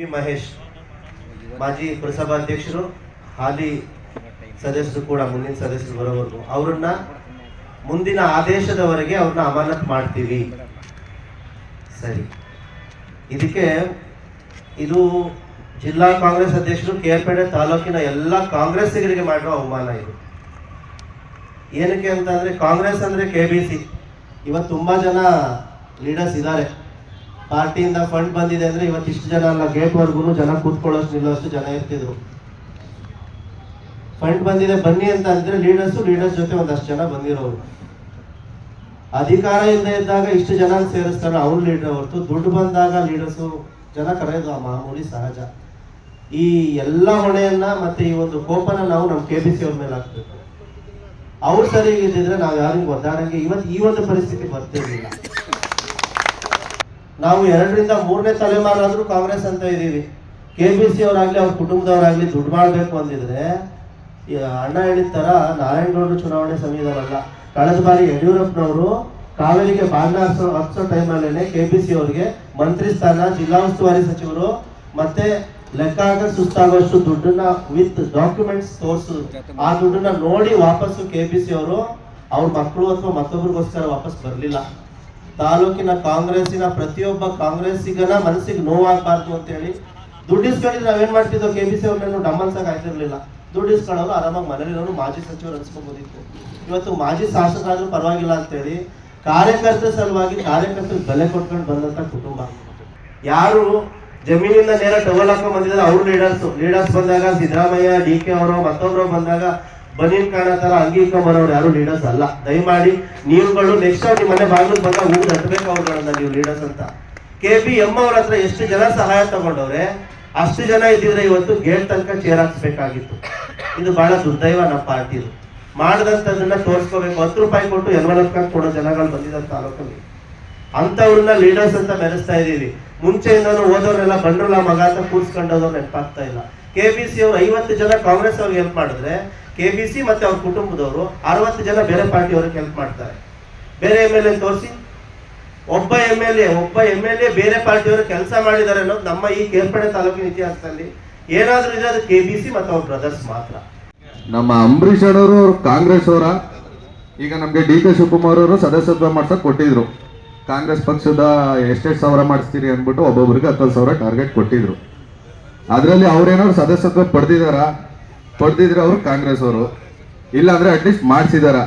P Mahesh ಮಾಜಿ ಪುರಸಭಾಧ್ಯಕ್ಷರು ಹಾಲಿ ಸದಸ್ಯರು ಕೂಡ, ಮುಂದಿನ ಸದಸ್ಯರು ಬರೋವರೆಗೂ. ಅವ್ರನ್ನ ಮುಂದಿನ ಆದೇಶದವರೆಗೆ ಅವ್ರನ್ನ ಅಮಾನತ್ ಮಾಡ್ತೀವಿ. ಸರಿ. ಇದಕ್ಕೆ ಇದು ಜಿಲ್ಲಾ ಕಾಂಗ್ರೆಸ್ ಅಧ್ಯಕ್ಷರು ಕೇರ್ಪೇಟೆ ತಾಲೂಕಿನ ಎಲ್ಲ ಕಾಂಗ್ರೆಸ್ಸಿಗರಿಗೆ ಮಾಡುವ ಅವಮಾನ ಇದು. ಏನಕ್ಕೆ ಅಂತಂದ್ರೆ ಕಾಂಗ್ರೆಸ್ ಅಂದ್ರೆ ಕೆ ಬಿ ಸಿ. ಇವತ್ತು ತುಂಬಾ ಜನ ಲೀಡರ್ಸ್ ಇದ್ದಾರೆ. ಪಾರ್ಟಿಯಿಂದ ಫಂಡ್ ಬಂದಿದೆ ಅಂದ್ರೆ ಇವತ್ತು ಇಷ್ಟು ಜನ ಅಲ್ಲ ಗೇಟ್ ವರ್ಗು ಜನ ಕೂತ್ಕೊಳ್ಳೋಷ್ಟು ನಿಲ್ಲೋಷ್ಟು ಜನ ಇರ್ತಿದ್ರು. ಫಂಡ್ ಬಂದಿದೆ, ಬನ್ನಿ ಅಂತ ಅಂದ್ರೆ ಲೀಡರ್ಸ್ ಲೀಡರ್ಸ್ ಜೊತೆ ಒಂದಷ್ಟು ಜನ ಬಂದಿರೋರು. ಅಧಿಕಾರ ಇಲ್ಲದೆ ಇದ್ದಾಗ ಇಷ್ಟು ಜನ ಸೇರಿಸ್ತಾರೆ ಅವ್ರು ಲೀಡರ್ ಹೊರತು. ದುಡ್ಡು ಬಂದಾಗ ಲೀಡರ್ಸು ಜನ ಕರೆಯೋದು ಆ ಮಾಮೂಲಿ ಸಹಜ. ಈ ಎಲ್ಲ ಹೊಣೆಯನ್ನ ಮತ್ತೆ ಈ ಒಂದು ಕೋಪನ ನಾವು ನಮ್ಮ ಕೆ ಬಿ ಸಿ ಅವ್ರ ಮೇಲೆ ಹಾಕ್ಬೇಕು. ಅವ್ರು ಸರಿ ಇದ್ದಿದ್ರೆ ನಾವು ಯಾರಿಗೂ ಒದ್ದಾಡಂಗೆ ಇವತ್ತು ಈ ಒಂದು ಪರಿಸ್ಥಿತಿ ಬರ್ತಿರ್ಲಿಲ್ಲ. ನಾವು ಎರಡರಿಂದ ಮೂರನೇ ತಲೆಮಾರಾದ್ರೂ ಕಾಂಗ್ರೆಸ್ ಅಂತ ಇದ್ದೀವಿ. ಕೆ ಬಿ ಸಿ ಅವರಾಗ್ಲಿ, ಅವ್ರ ಕುಟುಂಬದವರಾಗ್ಲಿ ದುಡ್ಡು ಮಾಡಬೇಕು ಅಂದಿದ್ರೆ ಅಣ್ಣ ಹೇಳಿದ ತರ ನಾರಾಯಣಗೌಡರು ಚುನಾವಣೆ ಸಮಯದವಲ್ಲ ಕಳೆದ ಬಾರಿ ಯಡಿಯೂರಪ್ಪನವರು ಕಾವೇರಿಗೆ ಬಾಗಿನ ಹಚ್ಚೋ ಹಚ್ಚೋ ಟೈಮಲ್ಲೇ ಕೆ ಬಿ ಸಿ ಅವರಿಗೆ ಮಂತ್ರಿ ಸ್ಥಾನ, ಜಿಲ್ಲಾ ಉಸ್ತುವಾರಿ ಸಚಿವರು ಮತ್ತೆ ಲೆಕ್ಕ ಹಾಕ ಸುಸ್ತಾಗುವಷ್ಟು ದುಡ್ಡನ್ನ ವಿತ್ ಡಾಕ್ಯುಮೆಂಟ್ಸ್ ತೋರಿಸು. ಆ ದುಡ್ಡನ್ನ ನೋಡಿ ವಾಪಸ್ಸು ಕೆ ಪಿ ಸಿ ಅವರು ಅವ್ರ ಮಕ್ಕಳು ಅಥವಾ ಮತ್ತೊಬ್ಬರಿಗೋಸ್ಕರ ವಾಪಸ್ ಬರಲಿಲ್ಲ. ತಾಲೂಕಿನ ಕಾಂಗ್ರೆಸ್ಸಿನ ಪ್ರತಿಯೊಬ್ಬ ಕಾಂಗ್ರೆಸ್ಸಿಗನ ಮನಸ್ಸಿಗೆ ನೋವಾಗಬಾರ್ದು ಅಂತ ಹೇಳಿ ದುಡ್ಡು ಇಸ್ಕೊಂಡಿದ್ರೆ ನಾವೇನ್ ಮಾಡ್ತಿದ್ದೋ ಕೆ ಬಿ ಸಿ ಅವ್ರನ್ನೇನು ಡಮ್ಮನ್ಸಕ್ ಆಗ್ತಿರ್ಲಿಲ್ಲ. ದುಡ್ಡು ಇಸ್ಕೊಳ್ಳೋರು ಆರಾಮಾಗಿ ಮನೇಲಿರೋರು ಮಾಜಿ ಸಚಿವರು ಅನ್ಸ್ಕೊಬೋದಿತ್ತು. ಇವತ್ತು ಮಾಜಿ ಶಾಸಕರಾದ್ರೂ ಪರವಾಗಿಲ್ಲ ಅಂತೇಳಿ ಕಾರ್ಯಕರ್ತರ ಸಲುವಾಗಿ ಕಾರ್ಯಕರ್ತರು ಬೆಲೆ ಕೊಟ್ಕೊಂಡು ಬಂದಂತ ಕುಟುಂಬ. ಯಾರು ಜಮೀನಿಂದ ನೇರ ಟವಲ್ ಹಾಕೊಂಡ್ ಬಂದಿದ್ದಾರೆ, ಅವ್ರು ಲೀಡರ್ಸ್ ಲೀಡರ್ಸ್ ಬಂದಾಗ ಸಿದ್ದರಾಮಯ್ಯ, ಡಿ ಕೆ ಅವರು, ಮತ್ತೊಬ್ರು ಬಂದಾಗ ಬನೀನ್ ಕಾಣತರ ತರ ಅಂಗೀಕ ಬರೋರು ಯಾರು ಲೀಡರ್ಸ್ ಅಲ್ಲ. ದಯಮಾಡಿ ನೀವುಗಳು ನೆಕ್ಸ್ಟ್ ಟೈಮ್ ನಿಮ್ಮ ಮನೆ ಬಾಗಿಲು ಬಂದಾಗ ಹೂ ಹತ್ಬೇಕು ಅವ್ರುಗಳನ್ನ ನೀವು ಲೀಡರ್ಸ್ ಅಂತ. ಕೆ ಪಿ ಎಂ ಅವ್ರ ಹತ್ರ ಎಷ್ಟು ಜನ ಸಹಾಯ ತಗೊಂಡವ್ರೆ, ಅಷ್ಟು ಜನ ಇದ್ದಿದ್ರೆ ಇವತ್ತು ಗೇಟ್ ತನಕ ಚೇರ್ ಹಾಕ್ಸ್ಬೇಕಾಗಿತ್ತು. ಇದು ಬಹಳ ದುರ್ದೈವ ನಮ್ಮ ಪಾರ್ಟಿದು ಮಾಡದಂತದನ್ನ ತೋರಿಸ್ಕೋಬೇಕು. ಹತ್ತು ರೂಪಾಯಿ ಕೊಟ್ಟು ಎನ್ವಲಪ್ ಕೊಡೋ ಜನಗಳು ಬಂದಿದ್ದಾರೆ ತಾಲೂಕಲ್ಲಿ. ಅಂಥವ್ರನ್ನ ಲೀಡರ್ಸ್ ಅಂತ ಮೆರೆಸ್ತಾ ಇದೀವಿ ಮುಂಚೆಯಿಂದನೂ ಓದೋರೆಲ್ಲ ಬಂಡ್ರಲ್ಲ ಮಗ ಅಂತ ಕೂರಿಸ್ಕೊಂಡೋದವ್ರು ನೆನಪಾಗ್ತಾ ಇಲ್ಲ. ಕೆ ಪಿ ಸಿ ಅವ್ರು ಐವತ್ತು ಜನ ಕಾಂಗ್ರೆಸ್ ಅವ್ರಿಗೆ ಹೆಲ್ಪ್ ಮಾಡಿದ್ರೆ ಕೆ ಬಿ ಸಿ ಮತ್ತೆ ಅವ್ರ ಕುಟುಂಬದವರು ಅರವತ್ತು ಜನ ಬೇರೆ ಪಾರ್ಟಿ ಅವ್ರಿಗೆ ಹೆಲ್ಪ್ ಮಾಡ್ತಾರೆ. ಬೇರೆ ಎಂ ಎಲ್ ಎ ತೋರಿಸಿ. ಒಬ್ಬ ಎಂ ಎಲ್ ಎ ಒಬ್ಬ ಎಂ ಎಲ್ ಎ ಬೇರೆ ಪಾರ್ಟಿಯವರು ಕೆಲಸ ಮಾಡಿದ್ದಾರೆ ಅನ್ನೋದು ನಮ್ಮ ಈ ಕೇರ್ಪಡೆ ತಾಲೂಕಿನ ಇತಿಹಾಸದಲ್ಲಿ ಏನಾದ್ರೂ ಇದೆ ಅದು ಕೆ ಬಿ ಸಿ ಮತ್ತು ಅವ್ರ ಬ್ರದರ್ಸ್ ಮಾತ್ರ. ನಮ್ಮ ಅಂಬರೀಷ್ ಅವ್ರು ಕಾಂಗ್ರೆಸ್ ಅವರ, ಈಗ ನಮಗೆ ಡಿ ಕೆ ಶಿವಕುಮಾರ್ ಅವರು ಸದಸ್ಯತ್ವ ಮಾಡ್ಸಕ್ ಕೊಟ್ಟಿದ್ರು. ಕಾಂಗ್ರೆಸ್ ಪಕ್ಷದ ಎಷ್ಟೆಷ್ಟು ಸಾವಿರ ಮಾಡಿಸ್ತೀರಿ ಅಂದ್ಬಿಟ್ಟು ಒಬ್ಬೊಬ್ರಿಗೆ ಹತ್ತು ಸಾವಿರ ಟಾರ್ಗೆಟ್ ಕೊಟ್ಟಿದ್ರು. ಅದರಲ್ಲಿ ಅವ್ರೇನಾದ್ರು ಸದಸ್ಯತ್ವ ಪಡೆದಿದಾರ ಪಡೆದಿದ್ರೆ ಅವರು ಕಾಂಗ್ರೆಸ್ ಅವರು. ಇಲ್ಲ ಅಂದ್ರೆ ಅಟ್ಲೀಸ್ಟ್ ಮಾಡಿಸಿದಾರ.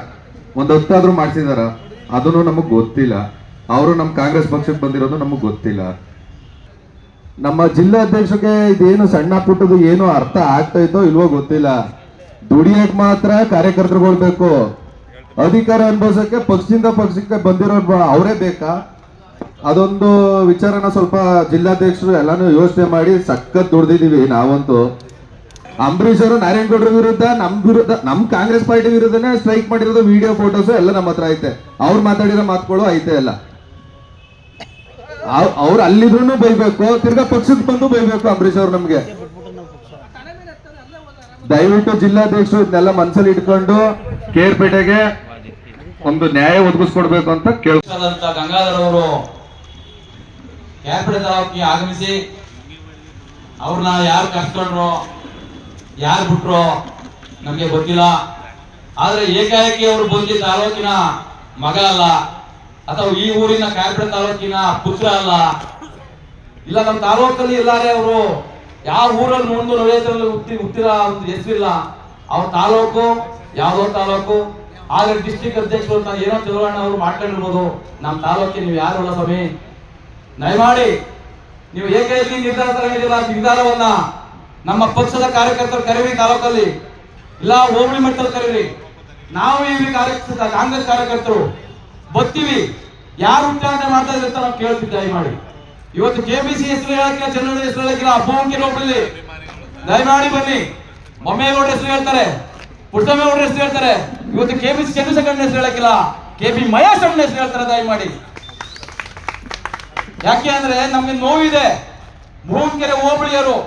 ಒಂದು ಹೊತ್ತಾದ್ರೂ ಮಾಡಿಸಿದಾರ. ಅದನ್ನು ನಮಗೆ ಗೊತ್ತಿಲ್ಲ. ಅವರು ನಮ್ಮ ಕಾಂಗ್ರೆಸ್ ಪಕ್ಷಕ್ಕೆ ಬಂದಿರೋದು ನಮಗೆ ಗೊತ್ತಿಲ್ಲ. ನಮ್ಮ ಜಿಲ್ಲಾಧ್ಯಕ್ಷಕ್ಕೆ ಇದೇನು ಸಣ್ಣ ಪುಟ್ಟದು ಏನು ಅರ್ಥ ಆಗ್ತಾ ಇದ್ದೋ ಇಲ್ವೋ ಗೊತ್ತಿಲ್ಲ. ದುಡಿಯಕ್ ಮಾತ್ರ ಕಾರ್ಯಕರ್ತರುಗಳು ಬೇಕು. ಅಧಿಕಾರ ಅನುಭವಿಸಕ್ಕೆ ಪಕ್ಷದಿಂದ ಪಕ್ಷಕ್ಕೆ ಬಂದಿರೋ ಅವರೇ ಬೇಕಾ? ಅದೊಂದು ವಿಚಾರನ ಸ್ವಲ್ಪ ಜಿಲ್ಲಾಧ್ಯಕ್ಷರು ಎಲ್ಲಾನು ಯೋಚನೆ ಮಾಡಿ ಸಖತ್ ದುಡ್ದಿದೀವಿ ನಾವಂತೂ. ಅಂಬರೀಷ್ ಅವರು ನಾರಾಯಣಗೌಡರ ವಿರುದ್ಧ, ನಮ್ ವಿರುದ್ಧ, ನಮ್ ಕಾಂಗ್ರೆಸ್ ಪಾರ್ಟಿ ವಿರುದ್ಧನೇ ಸ್ಟ್ರೈಕ್ ಮಾಡಿರೋದು ವಿಡಿಯೋ ಫೋಟೋಸ್ ಎಲ್ಲ ನಮ್ಮ ಹತ್ರ ಐತೆ. ಅವ್ರು ಮಾತಾಡಿರೋ ಮಾತುಗಳು ಐತೆ ಎಲ್ಲ. ಅವ್ರು ಅಲ್ಲಿದ್ರು ಬೈಬೇಕು, ತಿರ್ಗಾ ಪಕ್ಷಕ್ಕೆ ಬಂದು ಬೈಬೇಕು ಅಂಬರೀಷ್ ಅವ್ರು ನಮ್ಗೆ. ದಯವಿಟ್ಟು ಜಿಲ್ಲಾಧ್ಯಕ್ಷರು ಇದನ್ನೆಲ್ಲ ಮನಸ್ಸಲ್ಲಿ ಇಟ್ಕೊಂಡು ಕೇರ್ಪೇಟೆಗೆ ಒಂದು ನ್ಯಾಯ ಒದಗಿಸ್ಕೊಡ್ಬೇಕು ಅಂತ ಕೇಳಿದಂತ ಗಂಗಾಧರ್ ಅವರು ಕೇರ್ಪೇಟೆ ತಾಲೂಕಿಗೆ ಆಗಮಿಸಿ ಅವ್ರನ್ನ ಯಾರು ಕರ್ಸ್ಕೊಂಡ್ರು ಯಾರು ಬಿಟ್ರು ನಮಗೆ ಗೊತ್ತಿಲ್ಲ. ಆದರೆ ಏಕಾಏಕಿ ಅವರು ಬಂದಿ ತಾಲೂಕಿನ ಮಗ ಅಲ್ಲ, ಅಥವಾ ಈ ಊರಿನ ಕ್ಯಾಪಿಟಲ್ ತಾಲೂಕಿನ ಪುತ್ರ ಅಲ್ಲ. ಇಲ್ಲ ನಮ್ಮ ತಾಲೂಕಲ್ಲಿ ಇಲ್ಲಾರೆ ಅವರು ಯಾವ ಊರಲ್ಲಿ ಮುಂದೆ ನವೆಯಲ್ಲಿ ಹುಟ್ಟಿ ಹುಟ್ಟಿರ ಅಂತ ಹೆಸರಿಲ್ಲ. ಅವ್ರ ತಾಲೂಕು ಯಾವ್ದೋ ತಾಲೂಕು. ಆದ್ರೆ ಡಿಸ್ಟಿಕ್ ಅಧ್ಯಕ್ಷರು ಅಂತ ಏನೋ ಚೌರಣ್ಣ ಅವರು ಮಾಡ್ಕೊಂಡಿರ್ಬೋದು. ನಮ್ಮ ತಾಲೂಕಿಗೆ ನೀವು ಯಾರು ಅಲ್ಲ ಸ್ವಾಮಿ? ದಯಮಾಡಿ ನೀವು ಏಕೈಕಿ ನಿರ್ಧಾರ ತರಂಗಿಲ್ಲ ನಿರ್ಧಾರವನ್ನ ನಮ್ಮ ಪಕ್ಷದ ಕಾರ್ಯಕರ್ತರು ಕರೀರಿ ತಾಲೂಕಲ್ಲಿ ಇಲ್ಲ, ಹೋಬಳಿ ಮಟ್ಟದಲ್ಲಿ ಕರೀರಿ ನಾವು ಈ ಕಾರ್ಯ ಕಾಂಗ್ರೆಸ್ ಕಾರ್ಯಕರ್ತರು ಬರ್ತೀವಿ. ಯಾರು ಉಚ್ಚಾರಣೆ ಮಾಡ್ತಾ ಇದ್ರೆ ನಾವು ಕೇಳ್ತೀವಿ, ದಯಮಾಡಿ. ಇವತ್ತು ಕೆ ಬಿ ಸಿ ಹೆಸರು ಹೇಳಕ್ಕೆ ಚಂದ್ರ ಹೆಸರು ಹೇಳಕ್ಕಿಲ್ಲ ಅಬ್ಬಂಕಿ ಹೋಬಳಿ ದಯಮಾಡಿ ಬನ್ನಿ. ಬೊಮ್ಮೇಗೌಡ ಹೆಸರು ಹೇಳ್ತಾರೆ. ಪುಟ್ಟಮೇಗೌಡ ಹೆಸರು ಹೇಳ್ತಾರೆ. ಇವತ್ತು ಕೆ ಬಿ ಸಿ ಚಂದ್ರಶೇಖರ ಹೆಸರು ಹೇಳಕ್ಕಿಲ್ಲ ಕೆ ಬಿ ಮಹೇಶ್ ಅಣ್ಣ ಹೆಸರು ಹೇಳ್ತಾರೆ, ದಯಮಾಡಿ. ಯಾಕೆ ಅಂದ್ರೆ ನಮ್ಗೆ ನೋವಿದೆ. ಮೂರ್ಕೆರೆ ಹೋಬಳಿಯರು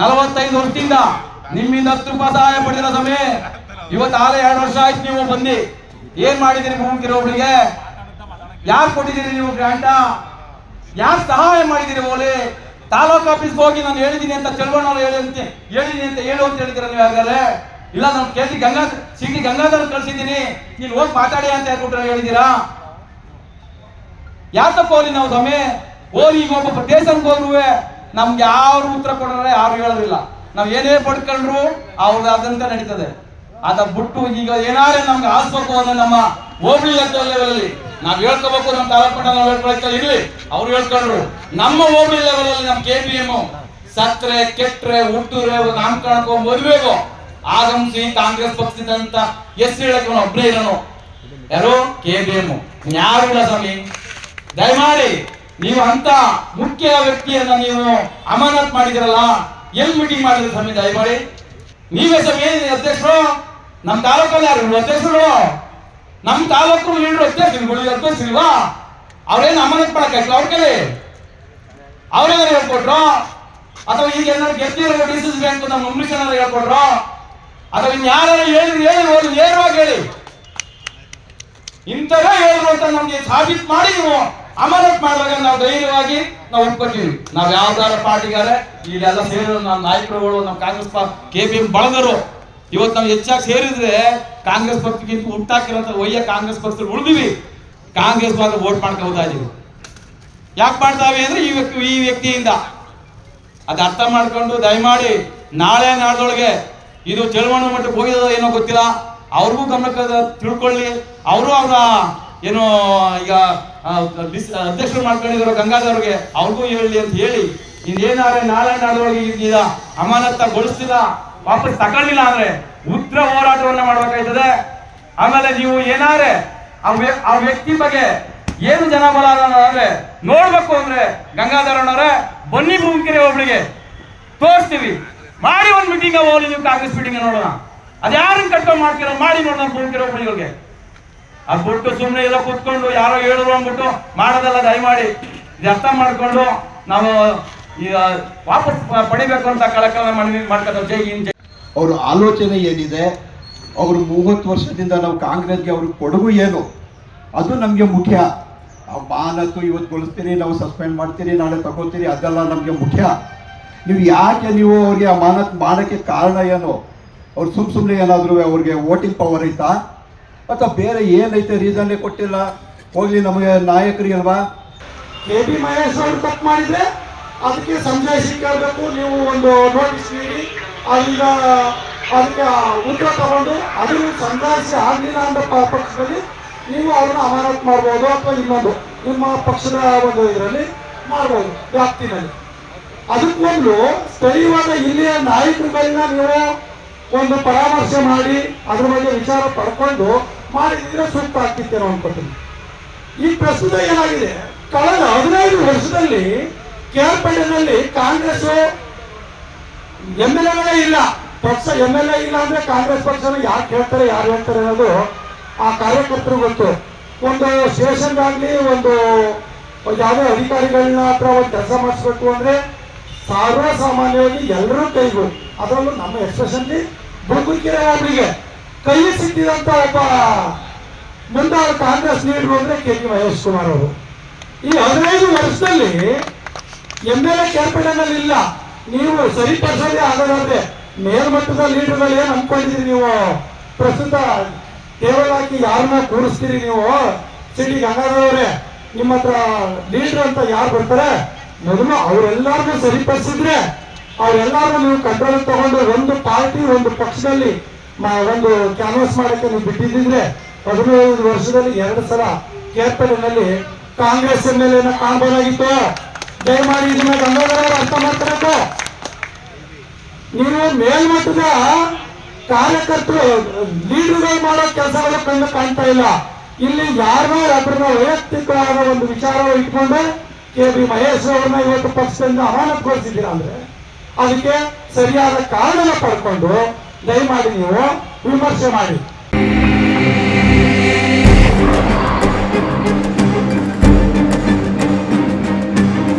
ನಲವತ್ತೈದು ವರ್ಷದಿಂದ ನಿಮ್ಮಿಂದ ಹತ್ತು ಸಹಾಯ ಪಡೆದ ಸಮಯ ಇವತ್ತು ಆದ ಎರಡು ವರ್ಷ ಆಯ್ತು ನೀವು ಬಂದಿ. ಏನ್ ಮಾಡಿದಿರಿ ಭೂಮಿಗಿರೋಗಳಿಗೆ ಯಾರು ಕೊಟ್ಟಿದ್ದೀರಿ ನೀವು ಗ್ರಾಂಟ ಯಾರು ಸಹಾಯ ಮಾಡಿದಿರಿ ಓಲಿ ತಾಲೂಕ್ ಆಫೀಸ್ಗೆ ಹೋಗಿ ನಾನು ಹೇಳಿದ್ದೀನಿ ಅಂತ ತಿಳ್ಕೊಂಡು ಹೇಳಿ ಅಂತ ಅಂತ ಹೇಳು ಅಂತ ಹೇಳಿದಿರ ನೀವು ಯಾರಾದ್ರೆ ಇಲ್ಲ, ನಾನು ಕೇಳಿ ಗಂಗಾ ಸಿ ಟಿ ಗಂಗಾಧರ್ ಕಳ್ಸಿದ್ದೀನಿ. ನೀನು ಹೋಗಿ ಮಾತಾಡಿ ಅಂತ ಹೇಳ್ಬಿಟ್ರೆ ಹೇಳಿದ್ದೀರಾ? ಓಲಿ ನಾವು ಸ್ವಾಮಿ? ಓಲಿ ಈಗ ಒಬ್ಬ ದೇಶಕ್ಕೆ ಹೋದ್ರು ನಮ್ಗೆ ಯಾರು ಉತ್ತರ ಕೊಡೋರೆ ಯಾರು ಹೇಳೋದಿಲ್ಲ. ನಾವು ಏನೇ ಪಡ್ಕೊಂಡ್ರು ಅವ್ರದ್ದು ಅದಂತ ನಡೀತದೆ. ಅದ ಬಿಟ್ಟು ಈಗ ಏನಾದ್ರೆ ನಮ್ಗೆ ಆಸ್ಬೇಕು ಅಂದ್ರೆ ನಮ್ಮ ಹೋಬಳಿ ಲೆವೆಲಲ್ಲಿ ನಾವ್ ಹೇಳ್ಕೋಬೇಕು ನಮ್ಮ ತಾಲೂಕು ನಾವು ಅವ್ರು ಹೇಳ್ಕೊಂಡ್ರು. ನಮ್ಮ ಹೋಬಳಿ ಲೆವೆಲಲ್ಲಿ ನಮ್ಮ ಕೆ ಬಿ ಎಂ ಸತ್ರೆ ಕೆಟ್ಟರೆ ಹುಟ್ಟುರೆ ನಾಮಕರಣಕ್ಕೋ ಮದುವೆಗೋ ಆಗಮಿಸಿ ಕಾಂಗ್ರೆಸ್ ಪಕ್ಷದಂತ ಎಸ್ ಅವನು ಒಬ್ಬನೇ ಇರೋನು. ಯಾರು? ಕೆ ಬಿ ಎಂ ಯಾರು ಇಲ್ಲ ಸ್ವಾಮಿ? ದಯಮಾಡಿ ನೀವು ಅಂತ ಮುಖ್ಯ ವ್ಯಕ್ತಿಯನ್ನ ನೀವು ಅಮಾನತ್ ಮಾಡಿದಿರಲ್ಲ ಎಲ್ಲಿ ಮೀಟಿಂಗ್ ಮಾಡಿದ್ರು ಸ್ವಾಮಿ, ದಯಮಾಡಿ? ನೀವೇ ಸ್ವಾಮಿ ಅಧ್ಯಕ್ಷರು? ನಮ್ಮ ತಾಲೂಕಲ್ಲಿ ಯಾರು ಅಧ್ಯಕ್ಷರು? ನಮ್ಮ ತಾಲೂಕು ಲೀಡರ್ ಅಧ್ಯಕ್ಷರು ಅಧ್ಯಕ್ಷರಿಲ್ವಾ ಅವ್ರೇನು ಅಮಾನತ್ ಮಾಡಕ್ಕೆ ಅವ್ರ ಕಡೆ? ಅವ್ರೇನಾರು ಹೇಳ್ಕೊಟ್ರು? ಅಥವಾ ಈಗ ಏನಾದ್ರು ಗೆದ್ದಿರೋ ಡಿ ಸಿ ಬ್ಯಾಂಕ್ ನಮ್ಮ ಅಂಬರೀಷ್ ಹೇಳ್ಕೊಟ್ರು? ಅಥವಾ ಇನ್ ಯಾರು ಹೇಳಿ ಹೇಳಿ ಹೋದ್ರು ನೇರವಾಗಿ ಹೇಳಿ. ಇಂಥವೇ ಹೇಳಿದ್ರು ಅಂತ ನಮ್ಗೆ ಸಾಬೀತ್ ಮಾಡಿ ನೀವು. ಅಮಾನತ್ ಮಾಡುವಾಗ ನಾವು ಧೈರ್ಯವಾಗಿ ನಾವು ಒಪ್ಕೊತೀವಿ ನಾವು ಯಾವ್ದಾರ ಪಾರ್ಟಿಗಾರೆ ಇಲ್ಲೆಲ್ಲ ಸೇರಿದ್ರು ನಮ್ಮ ನಾಯಕರುಗಳು ನಮ್ಮ ಕಾಂಗ್ರೆಸ್ ಕೆ ಪಿ ಎಂ ಬಳಗರು. ಇವತ್ತು ನಾವು ಹೆಚ್ಚಾಗಿ ಸೇರಿದ್ರೆ ಕಾಂಗ್ರೆಸ್ ಪಕ್ಷಕ್ಕಿಂತ ಹುಟ್ಟಾಕಿರೋಂಥ ಒಯ್ಯ ಕಾಂಗ್ರೆಸ್ ಪಕ್ಷದಲ್ಲಿ ಉಳಿದಿವಿ. ಕಾಂಗ್ರೆಸ್ ಭಾಗ ವೋಟ್ ಮಾಡ್ಕೋತಾ ಇದೀವಿ ಯಾಕೆ ಮಾಡ್ತಾವೆ ಅಂದ್ರೆ ಈ ವ್ಯಕ್ತಿ ಈ ವ್ಯಕ್ತಿಯಿಂದ. ಅದು ಅರ್ಥ ಮಾಡ್ಕೊಂಡು ದಯಮಾಡಿ ನಾಳೆ ನಾಡ್ದೊಳಗೆ ಇದು ಚಳವಳಿ ಮಟ್ಟಕ್ಕೆ ಹೋಗಿದ ಏನೋ ಗೊತ್ತಿಲ್ಲ. ಅವ್ರಿಗೂ ಗಮನಕ್ಕೆ ತಿಳ್ಕೊಳ್ಳಿ. ಅವರು ಅವರ ಏನು ಈಗ ಅಧ್ಯಕ್ಷರು ಮಾಡ್ಕೊಂಡಿದ್ರು ಗಂಗಾಧರ್ಗೆ ಅವ್ರಿಗೂ ಹೇಳಿ ಅಂತ ಹೇಳಿ, ಇನ್ನೇನಾದ್ರೆ ನಾಳೆ ಇದ್ದೀರ ಈಗ ಅಮಾನತಗೊಳಿಸ್ತಿಲ್ಲ ವಾಪಸ್ ತಗೊಳ್ಳಿಲ್ಲ ಅಂದ್ರೆ ಉಗ್ರ ಹೋರಾಟವನ್ನ ಮಾಡ್ಬೇಕಾಯ್ತದೆ. ಆಮೇಲೆ ನೀವು ಏನಾರೆ ಆ ವ್ಯ- ಆ ವ್ಯಕ್ತಿ ಬಗ್ಗೆ ಏನು ಜನ ಬಲ ಅಂದ್ರೆ ನೋಡ್ಬೇಕು ಅಂದ್ರೆ ಗಂಗಾಧರಣ್ಣವ್ರೆ ಬನ್ನಿ ಭೂಮಿಕೆರೆ ಒಬ್ಳಿಗೆ ತೋರಿಸ್ತೀವಿ. ಮಾಡಿ ಒಂದು ಮೀಟಿಂಗ್ ಹೋಗಿ ನೀವು ಕಾಂಗ್ರೆಸ್ ಮೀಟಿಂಗ್ ನೋಡೋಣ. ಅದ್ಯಾರನ್ನ ಕಟ್ಕೊಂಡು ಮಾಡ್ತೀರ, ಮಾಡಿ ನೋಡೋಣ ಭೂಮಿಕೆರೆ ಒಬ್ಳಿಗಳಿಗೆ ಅದ್ ಬಿಟ್ಟು ಸುಮ್ಮನೆ ಎಲ್ಲ ಕೂತ್ಕೊಂಡು ಯಾರೋ ಹೇಳಿದ್ರು ಅಂದ್ಬಿಟ್ಟು ಮಾಡೋದಲ್ಲ, ದಯಮಾಡಿ. ಇದು ಅರ್ಥ ಮಾಡ್ಕೊಂಡು ನಾವು ವಾಪಸ್ ಪಡಿಬೇಕು ಅಂತ ಕಳಕಳ ಮನವಿ ಮಾಡ್ಕೊಂಡು ಜೈ ಇನ್ ಜೈ ಅವ್ರ ಆಲೋಚನೆ ಏನಿದೆ? ಅವರು ಮೂವತ್ತು ವರ್ಷದಿಂದ ನಾವು ಕಾಂಗ್ರೆಸ್ಗೆ ಅವ್ರ ಕೊಡುಗು ಏನು? ಅದು ನಮಗೆ ಮುಖ್ಯ. ಆ ಮಾನತ್ತು ಇವತ್ತು ಕೊಡಿಸ್ತೀರಿ ನಾವು ಸಸ್ಪೆಂಡ್ ಮಾಡ್ತೀರಿ, ನಾಳೆ ತಗೋತೀರಿ, ಅದೆಲ್ಲ ನಮಗೆ ಮುಖ್ಯ. ನೀವು ಯಾಕೆ ನೀವು ಅವ್ರಿಗೆ ಅಮಾನತ್ ಮಾಡೋಕ್ಕೆ ಕಾರಣ ಏನು? ಅವ್ರು ಸುಮ್ಮ ಸುಮ್ಮನೆ ಏನಾದರೂ ಅವ್ರಿಗೆ ವೋಟಿಂಗ್ ಪವರ್ ಐತಾ? ಅಥವಾ ಬೇರೆ ಏನೈತೆ ರೀಸನ್ನೇ ಕೊಟ್ಟಿಲ್ಲ, ಹೋಗ್ಲಿ ನಮಗೆ ನಾಯಕರಿಗಲ್ವಾ ಕೆ ಬಿ ಮಹೇಶ್ ಅವರು ತಪ್ಪು ಮಾಡಿದ್ರೆ ಅದಕ್ಕೆ ಸಂಜಾಯಿಸಿ ಕೇಳಬೇಕು, ನೀವು ಒಂದು ನೋಟಿಸ್ ನೀಡಿ ಅಲ್ಲಿಂದ ಅದಕ್ಕೆ ಉತ್ತರ ತಗೊಂಡು, ಅದು ಸಂಜಾಯಿಸಿ ಆಗಲಿಲ್ಲ ಪ- ಪಕ್ಷದಲ್ಲಿ ನೀವು ಅವ್ರನ್ನ ಅಮಾನತ್ ಮಾಡ್ಬೋದು ಅಥವಾ ಇನ್ನೊಂದು ನಿಮ್ಮ ಪಕ್ಷದ ಒಂದು ಇದರಲ್ಲಿ ಮಾಡ್ಬೋದು, ವ್ಯಾಪ್ತಿನಲ್ಲಿ. ಅದಕ್ಕೊಂದು ಸ್ಥಳೀಯವಾದ ಇಲ್ಲಿಯ ನಾಯಕರುಗಳನ್ನ ನೀವು ಒಂದು ಪರಾಮರ್ಶೆ ಮಾಡಿ ಅದ್ರ ಬಗ್ಗೆ ವಿಚಾರ ಪಡ್ಕೊಂಡು ಮಾಡಿದ್ರೆ ಸೂಕ್ತ ಆಗ್ತಿತ್ತೇನೋ ಅನ್ಕೋತೀನಿ. ಈ ಪ್ರಸ್ತುತ ಏನಾಗಿದೆ? ಕಳೆದ ಹದಿನೈದು ವರ್ಷದಲ್ಲಿ ಕೇರ್ಪೇಟೆನಲ್ಲಿ ಕಾಂಗ್ರೆಸ್ ಎಂ ಎಲ್ ಎಗಳೇ ಇಲ್ಲ. ಪಕ್ಷ ಎಂ ಎಲ್ ಎ ಇಲ್ಲ ಅಂದ್ರೆ ಕಾಂಗ್ರೆಸ್ ಪಕ್ಷನ ಯಾರು ಹೇಳ್ತಾರೆ ಯಾರು ಹೇಳ್ತಾರೆ ಅನ್ನೋದು ಆ ಕಾರ್ಯಕರ್ತರು ಗೊತ್ತು. ಒಂದು ಸ್ಟೇಷನ್ಗಾಗ್ಲಿ ಒಂದು ಒಂದು ಯಾವುದೇ ಅಧಿಕಾರಿಗಳನ್ನ ಹತ್ರ ಒಂದು ಕೆಲಸ ಮಾಡಿಸ್ಬೇಕು ಅಂದ್ರೆ ಸರ್ವಸಾಮಾನ್ಯವಾಗಿ ಎಲ್ಲರೂ ಕೈಗೂ. ಅದರಲ್ಲೂ ನಮ್ಮ ಎಕ್ಸ್ಪ್ರೆಷನ್ಲಿ ಬುಲ್ಬುಲ್ಕೆರೆ ಅವರಿಗೆ ಕೈ ಸಿಕ್ಕಿದಂತ ಒಬ್ಬ ಮುಂದಾಳ ಕಾಂಗ್ರೆಸ್ ಲೀಡರ್ ಅಂದ್ರೆ ಕೆ ಜಿ ಮಹೇಶ್ ಕುಮಾರ್ ಅವರು. ಈ ಹದಿನೈದು ವರ್ಷದಲ್ಲಿ ಎಂ ಎಲ್ ಎ ಕ್ಯಾಪಿಟಲ್ ಇಲ್ಲ. ನೀವು ಸರಿಪಡಿಸೋದೇ ಆಗೋದಾದ್ರೆ ಮೇಲ್ಮಟ್ಟದ ಲೀಡರ್ಗಳು ಏನ್ ಅನ್ಕೊಂಡಿದ್ದೀರಿ ನೀವು. ಪ್ರಸ್ತುತ ಟೇಬಲ್ ಹಾಕಿ ಯಾರನ್ನ ಕೂರಿಸ್ತೀರಿ ನೀವು? ಸಿಟಿ ಗಂಗಾಧರವರೇ ನಿಮ್ಮ ಹತ್ರ ಲೀಡರ್ ಅಂತ ಯಾರು ಬರ್ತಾರೆ? ಮೊದಲು ಅವರೆಲ್ಲರನ್ನೂ ಸರಿಪಡಿಸಿದ್ರೆ ಅವರೆಲ್ಲರನ್ನೂ ನೀವು ಕಂಟ್ರೋಲ್ ತಗೊಂಡು ಒಂದು ಪಾರ್ಟಿ ಒಂದು ಪಕ್ಷದಲ್ಲಿ ಒಂದು ಕ್ಯಾನ್ವಸ್ ಮಾಡಕ್ಕೆ ನೀವು ಬಿಟ್ಟಿದ್ದಿದ್ರೆ ಹದಿನೈದು ವರ್ಷದಲ್ಲಿ ಎರಡು ಸಲ ಕೇರ್ಪೇಟೆನಲ್ಲಿ ಕಾಂಗ್ರೆಸ್ ಎಂ ಎಲ್ ಎನ ದಯಮಾಡಿ ಇದನ್ನ ಗಂಗಾಧರ ಅರ್ಥ ಮಾಡ್ಕೋಬೇಕು ನೀವು ಮೇಲ್ಮಟ್ಟದ ಕಾರ್ಯಕರ್ತರು, ಲೀಡರ್ಗಳು ಮಾಡೋ ಕೆಲಸಗಳು ಕಂಡು ಕಾಣ್ತಾ ಇಲ್ಲ. ಇಲ್ಲಿ ಯಾರೋ ಒಬ್ಬರನ್ನ ವೈಯಕ್ತಿಕವಾದ ಒಂದು ವಿಚಾರ ಇಟ್ಕೊಂಡು ಕೆ. ಬಿ. ಮಹೇಶ್ ಅವ್ರನ್ನ ಇವತ್ತು ಪಕ್ಷದಿಂದ ಅಮಾನತ್ಗೊಳಿಸಿದ್ದೀರಾ ಅಂದ್ರೆ? ಅದಕ್ಕೆ ಸರಿಯಾದ ಕಾರಣ ಪಡ್ಕೊಂಡು ದಯಮಾಡಿ ನೀವು ವಿಮರ್ಶೆ ಮಾಡಿ.